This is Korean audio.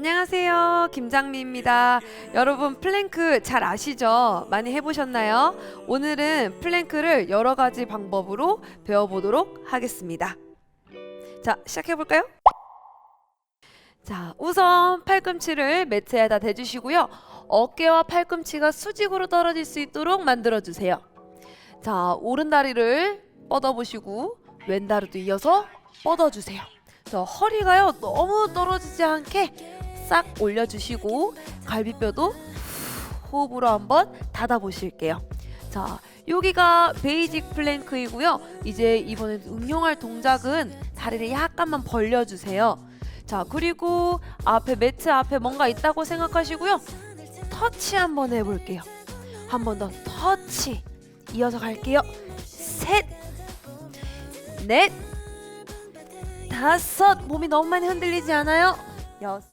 안녕하세요. 김장미입니다. 여러분 플랭크 잘 아시죠? 많이 해보셨나요? 오늘은 플랭크를 여러 가지 방법으로 배워보도록 하겠습니다. 자, 시작해볼까요? 자, 우선 팔꿈치를 매트에다 대주시고요. 어깨와 팔꿈치가 수직으로 떨어질 수 있도록 만들어주세요. 자, 오른 다리를 뻗어보시고 왼 다리도 이어서 뻗어주세요. 자, 허리가요 너무 떨어지지 않게 싹 올려주시고 갈비뼈도 호흡으로 한번 닫아보실게요. 자, 여기가 베이직 플랭크이고요. 이제 이번에 응용할 동작은 다리를 약간만 벌려주세요. 자, 그리고 앞에 매트 앞에 뭔가 있다고 생각하시고요. 터치 한번 해볼게요. 한 번 더 터치. 이어서 갈게요. 셋, 넷, 다섯. 몸이 너무 많이 흔들리지 않아요? 여섯.